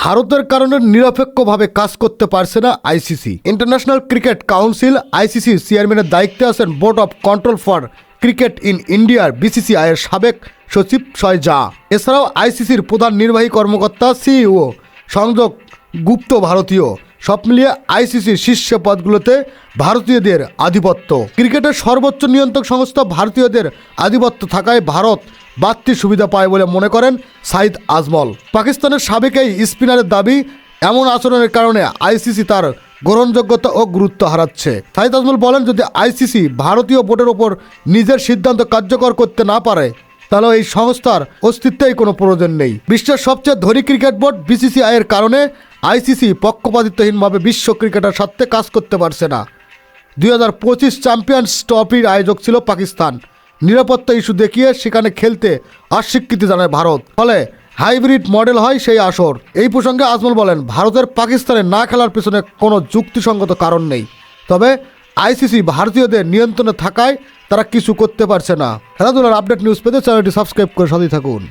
ভারতের কারণে নিরপেক্ষভাবে কাজ করতে পারছে না ICC. International cricket council ICC চেয়ারম্যানের দায়িত্বে আছেন board of control for cricket in ইন্ডিয়ার বিসিসিআই এর সাবেক সচিব ছয় জা এছাড়াও আইসিসির প্রধান নির্বাহী কর্মকর্তা সিইও সংযোগ গুপ্ত ভারতীয়। সব মিলিয়ে আইসিসির শীর্ষ পদগুলোতে ভারতীয়দের আধিপত্য। ক্রিকেটের সর্বোচ্চ নিয়ন্ত্রক সংস্থা ভারতীয়দের আধিপত্য থাকায় ভারত বাড়তি সুবিধা পায় বলে মনে করেন সাইদ আজমল। পাকিস্তানের সাবেক এই স্পিনারের দাবি, এমন আচরণের কারণে আইসিসি তার গ্রহণযোগ্যতা ও গুরুত্ব হারাচ্ছে। সাইদ আজমল বলেন, যদি আইসিসি ভারতীয় বোর্ডের ওপর নিজের সিদ্ধান্ত কার্যকর করতে না পারে, তাহলে এই সংস্থার অস্তিত্বেই কোনো প্রয়োজন নেই। বিশ্বের সবচেয়ে ধনী ক্রিকেট বোর্ড বিসিসিআই এর কারণে আইসিসি পক্ষপাতিত্বহীনভাবে বিশ্ব ক্রিকেটের সাথে কাজ করতে পারছে না। দুই হাজার পঁচিশ চ্যাম্পিয়ন্স ট্রফির আয়োজক ছিল পাকিস্তান। নিরাপত্তা ইস্যু দেখিয়ে সেখানে খেলতে অস্বীকৃতি জানায় ভারত। ফলে হাইব্রিড মডেল হয় সেই আসর। এই প্রসঙ্গে আজমল বলেন, ভারতের পাকিস্তানে না খেলার পেছনে কোনো যুক্তিসঙ্গত কারণ নেই। তবে আইসিসি ভারতীয়দের নিয়ন্ত্রণে থাকায় তারা কিছু করতে পারছে না। খেলাধুলার আপডেট নিউজ পেতে চ্যানেলটি সাবস্ক্রাইব করে সাথেই থাকুন।